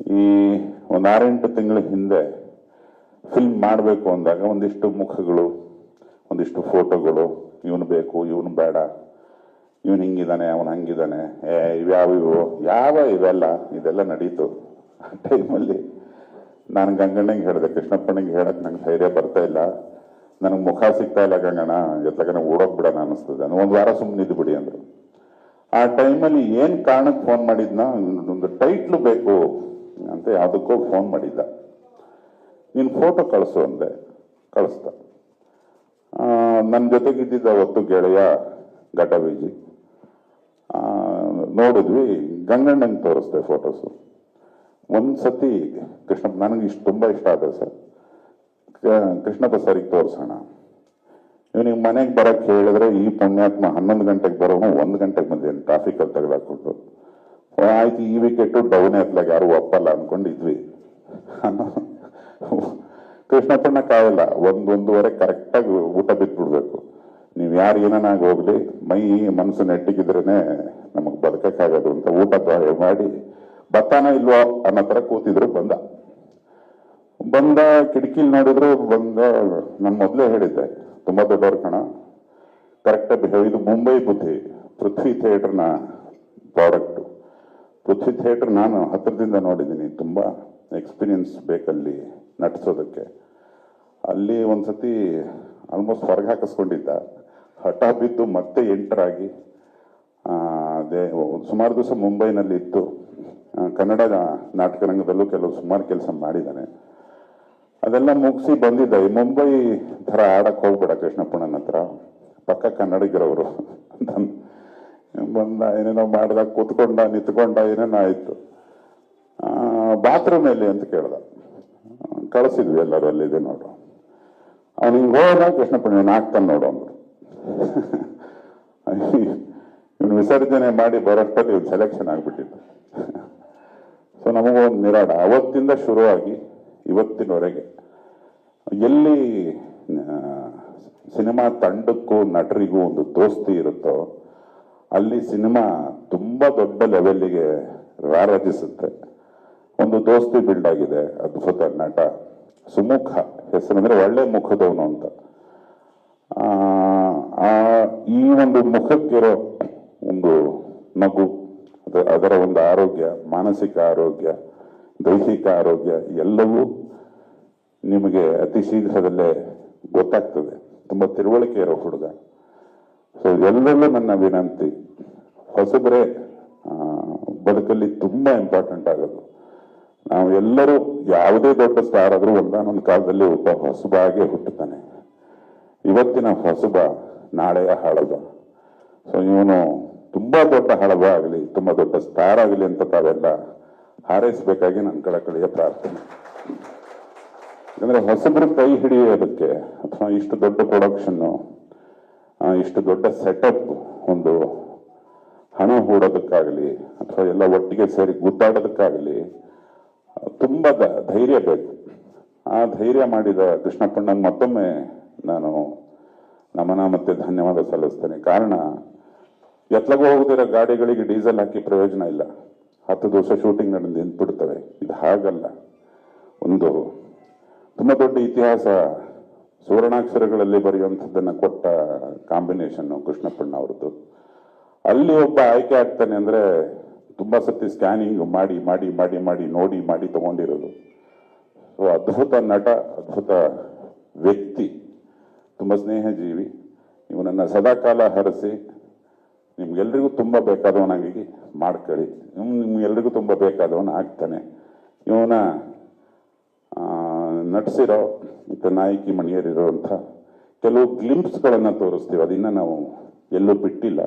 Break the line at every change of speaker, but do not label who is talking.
ಈ ಒಂದು ಆರೆಂಟು ತಿಂಗಳ ಹಿಂದೆ ಫಿಲ್ಮ್ ಮಾಡಬೇಕು ಅಂದಾಗ ಒಂದಿಷ್ಟು ಮುಖಗಳು, ಒಂದಿಷ್ಟು ಫೋಟೋಗಳು ಇವನು ಬೇಕು, ಇವನು ಬೇಡ, ಇವನು ಹಿಂಗಿದ್ದಾನೆ ಅವನು ಹಂಗಿದ್ದಾನೆ ಏ ಇವ್ಯಾವ ಇವು ಯಾವ ಇವೆಲ್ಲ, ಇದೆಲ್ಲ ನಡೀತು. ಆ ಟೈಮಲ್ಲಿ ನಾನು ಗಂಗಣ್ಣಂಗೆ ಹೇಳಿದೆ, ಕೃಷ್ಣಪ್ಪನಿಗೆ ಹೇಳಕ್ ನಂಗೆ ಧೈರ್ಯ ಬರ್ತಾ ಇಲ್ಲ. ನನಗೆ ಮುಖ ಸಿಗ್ತಾ ಇಲ್ಲ ಗಂಗಣ್ಣ ಎತ್ತಗನ ಓಡೋಕ್ ಬಿಡೋಣ ಅನಿಸ್ತದೆ. ಒಂದು ವಾರ ಸುಮ್ಮನೆ ಇದ್ದು ಬಿಡಿ ಅಂದ್ರೆ. ಆ ಟೈಮಲ್ಲಿ ಏನು ಕಾರಣಕ್ಕೆ ಫೋನ್ ಮಾಡಿದ್ನ? ಒಂದು ಟೈಟ್ಲು ಬೇಕು. ಅಂತ ಯಾವುದಕ್ಕೋ ಫೋನ್ ಮಾಡಿದ್ದ. ನೀನು ಫೋಟೋ ಕಳಿಸು ಅಂದೆ. ಕಳಿಸ್ದ. ನನ್ನ ಜೊತೆಗಿದ್ದಿದ್ದ ಅವತ್ತು ಗೆಳೆಯ ಘಟಬೀಜಿ ನೋಡಿದ್ವಿ, ಗಂಗಣ್ಣಂಗೆ ತೋರಿಸ್ದೆ ಫೋಟೋಸು ಒಂದು ಸತಿ ಕೃಷ್ಣ, ನನಗೆ ಇಷ್ಟು ತುಂಬ ಇಷ್ಟ ಆದ ಸರ್. ಕೃಷ್ಣಪ್ಪ ಸರಿಗೆ ತೋರಿಸೋಣ. ಇವನಿಗೆ ಮನೆಗೆ ಬರೋಕ್ಕೆ ಹೇಳಿದ್ರೆ ಈ ಪುಣ್ಯಾತ್ಮ ಹನ್ನೊಂದು ಗಂಟೆಗೆ ಬರೋನು ಒಂದು ಗಂಟೆಗೆ ಬಂದೇನು ಟ್ರಾಫಿಕಲ್ಲಿ ತೆಗೆದಾಕ್ಬಿಟ್ಟು. ಆಯ್ತು, ಈ ವಿಕೆಟು ಡೌನೇ ಹತ್ಲಾಗ ಯಾರು ಒಪ್ಪಲ್ಲ ಅನ್ಕೊಂಡಿದ್ವಿ. ಅನ್ನೋ ಕೃಷ್ಣಪ್ಪಣ್ಣ ಕಾಯಲ್ಲ ಒಂದೊಂದುವರೆ ಕರೆಕ್ಟಾಗಿ ಊಟ ಬಿಟ್ಬಿಡ್ಬೇಕು. ನೀವು ಯಾರು ಏನಾಗಿ ಹೋಗ್ಲಿ, ಮೈ ಮನಸ್ಸು ನೆಟ್ಟಿಗಿದ್ರೇನೆ ನಮಗೆ ಬದುಕಕ್ಕಾಗೋದು ಅಂತ ಊಟ ಮಾಡಿ, ಬತ್ತಾನ ಇಲ್ವಾ ಅನ್ನೋ ಥರ ಕೂತಿದ್ರು ಬಂದ. ಬಂದ, ಕಿಟಕಿಲಿ ನೋಡಿದ್ರು ಬಂದ, ನಾನು ಮೊದಲೇ ಹೇಳಿದ್ದೆ, ತುಂಬಾ ದೊಡ್ಡವ್ರ ಕಣ. ಕರೆಕ್ಟಾಗಿ ಇದು ಮುಂಬೈ ಬುದ್ಧಿ. ಪೃಥ್ವಿ ಥಿಯೇಟರ್ನ ಪ್ರಾಡಕ್ಟು ಪೃಥ್ವಿ ಥಿಯೇಟರ್ ನಾನು ಹತ್ತಿರದಿಂದ ನೋಡಿದ್ದೀನಿ. ತುಂಬ ಎಕ್ಸ್ಪೀರಿಯನ್ಸ್ ಬೇಕಲ್ಲಿ ನಟಿಸೋದಕ್ಕೆ. ಅಲ್ಲಿ ಒಂದ್ಸತಿ ಆಲ್ಮೋಸ್ಟ್ ಹೊರಗೆ ಹಾಕಿಸ್ಕೊಂಡಿದ್ದ. ಹಠ ಬಿದ್ದು ಮತ್ತೆ ಎಂಟರಾಗಿ ಅದೇ ಸುಮಾರು ದಿವಸ ಮುಂಬೈನಲ್ಲಿ ಇತ್ತು. ಕನ್ನಡ ನಾಟಕ ರಂಗದಲ್ಲೂ ಕೆಲವು ಸುಮಾರು ಕೆಲಸ ಮಾಡಿದ್ದಾನೆ. ಅದೆಲ್ಲ ಮುಗಿಸಿ ಬಂದಿದ್ದ. ಈ ಮುಂಬೈ ಥರ ಆಡಕ್ಕೆ ಹೋಗ್ಬೇಡ ಕೃಷ್ಣಪ್ಪಣ್ಣನ ಹತ್ರ. ಪಕ್ಕ ಕನ್ನಡಿಗರವರು ಅಂತ ಬಂದ, ಏನೇನೋ ಮಾಡ್ದ, ಕೂತ್ಕೊಂಡ, ನಿಂತ್ಕೊಂಡ, ಏನೇನೋ ಆಯಿತು. ಬಾತ್ರೂಮ್ ಎಲ್ಲಿ ಅಂತ ಕೇಳ್ದ. ಕಳಿಸಿದ್ವಿ ಎಲ್ಲರೂ ಅಲ್ಲಿದೆ ನೋಡು. ಅವ್ನು ಹಿಂಗೆ ಹೋದ ಕೃಷ್ಣ ಪುಣ್ಯನ ಆಗ್ತಾನೆ ನೋಡು ಅಂದ್ರು. ಇವನು ವಿಸರ್ಜನೆ ಮಾಡಿ ಬರೋಷ್ಟಲ್ಲಿ ಇವ್ನು ಸೆಲೆಕ್ಷನ್ ಆಗಿಬಿಟ್ಟಿತ್ತು ಸೊ ನಮಗೊಂದು ನಿರಾಡ. ಅವತ್ತಿಂದ ಶುರುವಾಗಿ ಇವತ್ತಿನವರೆಗೆ ಎಲ್ಲಿ ಸಿನಿಮಾ ತಂಡಕ್ಕೂ ನಟರಿಗೂ ಒಂದು ದೋಸ್ತಿ ಇರುತ್ತೋ ಅಲ್ಲಿ ಸಿನಿಮಾ ತುಂಬ ದೊಡ್ಡ ಲೆವೆಲ್ಲಿಗೆ ರಾರಾಜಿಸುತ್ತೆ. ಒಂದು ದೋಸ್ತಿ ಬಿಲ್ಡ್ ಆಗಿದೆ, ಅದ್ಭುತ ನಟ ಸುಮುಖ, ಹೆಸರಂದ್ರೆ ಒಳ್ಳೆ ಮುಖದವನು ಅಂತ. ಈ ಒಂದು ಮುಖಕ್ಕಿರೋ ಒಂದು ನಗು, ಅದ- ಅದರ ಒಂದು ಆರೋಗ್ಯ, ಮಾನಸಿಕ ಆರೋಗ್ಯ, ದೈಹಿಕ ಆರೋಗ್ಯ, ಎಲ್ಲವೂ ನಿಮಗೆ ಅತಿ ಶೀಘ್ರದಲ್ಲೇ ಗೊತ್ತಾಗ್ತದೆ. ತುಂಬ ತಿಳುವಳಿಕೆ ಇರೋ ಹುಡುಗ. ಎಲ್ಲರಲ್ಲೂ ನನ್ನ ವಿನಂತಿ. ಹೊಸಬರೇ ಬದುಕಲ್ಲಿ ತುಂಬಾ ಇಂಪಾರ್ಟೆಂಟ್ ಆಗೋದು. ನಾವು ಎಲ್ಲರೂ ಯಾವುದೇ ದೊಡ್ಡ ಸ್ಟಾರ್ ಆದರೂ ಒಂದಾನೊಂದು ಕಾಲದಲ್ಲಿ ಒಬ್ಬ ಹೊಸಬಾಗೆ ಹುಟ್ಟುತ್ತಾನೆ. ಇವತ್ತಿನ ಹೊಸಬ ನಾಳೆಯ ಹಳಬ. ಸೊ ಇವನು ತುಂಬಾ ದೊಡ್ಡ ಹಳಬ ಆಗಲಿ, ತುಂಬಾ ದೊಡ್ಡ ಸ್ಟಾರ್ ಆಗಲಿ ಅಂತ ತಾವೆಲ್ಲ ಹಾರೈಸಬೇಕಾಗಿ ನನ್ನ ಕಳಕಳಿಯ ಪ್ರಾರ್ಥನೆ. ಯಾಕಂದ್ರೆ ಹೊಸಬ್ರು ಕೈ ಹಿಡಿಯೋದಕ್ಕೆ ಅಥವಾ ಇಷ್ಟು ದೊಡ್ಡ ಪ್ರೊಡಕ್ಷನ್ನು ಇಷ್ಟು ದೊಡ್ಡ ಸೆಟಪ್ ಒಂದು ಹಣ ಹೂಡೋದಕ್ಕಾಗಲಿ ಅಥವಾ ಎಲ್ಲ ಒಟ್ಟಿಗೆ ಸೇರಿ ಗುದ್ದಾಡೋದಕ್ಕಾಗಲಿ, ತುಂಬ ಧೈರ್ಯ ಬೇಕು. ಆ ಧೈರ್ಯ ಮಾಡಿದ ಕೃಷ್ಣಪ್ಪಣ್ಣನ್ ಮತ್ತೊಮ್ಮೆ ನಾನು ನಮನ ಮತ್ತೆ ಧನ್ಯವಾದ ಸಲ್ಲಿಸ್ತೇನೆ. ಕಾರಣ, ಎತ್ಲಗೂ ಹೋಗದಿರೋ ಗಾಡಿಗಳಿಗೆ ಡೀಸೆಲ್ ಹಾಕಿ ಪ್ರಯೋಜನ ಇಲ್ಲ. ಹತ್ತು ದಿವಸ ಶೂಟಿಂಗ್ ನಡೆದು ನಿಂತ್ಬಿಡ್ತವೆ. ಇದು ಹಾಗಲ್ಲ. ಒಂದು ತುಂಬ ದೊಡ್ಡ ಇತಿಹಾಸ ಸುವರ್ಣಾಕ್ಷರಗಳಲ್ಲಿ ಬರೆಯುವಂಥದ್ದನ್ನು ಕೊಟ್ಟ ಕಾಂಬಿನೇಷನ್ನು ಕೃಷ್ಣಪ್ಪಣ್ಣ ಅವ್ರದ್ದು. ಅಲ್ಲಿ ಒಬ್ಬ ಆಯ್ಕೆ ಆಗ್ತಾನೆ ಅಂದರೆ ತುಂಬ ಸತಿ ಸ್ಕ್ಯಾನಿಂಗ್ ಮಾಡಿ ಮಾಡಿ ಮಾಡಿ ಮಾಡಿ, ನೋಡಿ, ಮಾಡಿ ತಗೊಂಡಿರೋದು. ಸೊ ಅದ್ಭುತ ನಟ, ಅದ್ಭುತ ವ್ಯಕ್ತಿ, ತುಂಬ ಸ್ನೇಹಜೀವಿ. ಇವನನ್ನ ಸದಾಕಾಲ ಹರಸಿ, ನಿಮ್ಗೆಲ್ರಿಗೂ ತುಂಬ ಬೇಕಾದವನಾಗಿ ಮಾಡ್ಕೊಳ್ಳಿ. ಇವ್ನು ನಿಮ್ಗೆಲ್ರಿಗೂ ತುಂಬ ಬೇಕಾದವನ ಆಗ್ತಾನೆ. ಇವನ ನಟಿಸಿರೋ ಮತ್ತು ನಾಯಕಿ ಮಣಿಯರಿರುವಂಥ ಕೆಲವು ಗ್ಲಿಂಪ್ಸ್ಗಳನ್ನು ತೋರಿಸ್ತೀವಿ. ಅದನ್ನ ನಾವು ಎಲ್ಲೂ ಬಿಟ್ಟಿಲ್ಲ.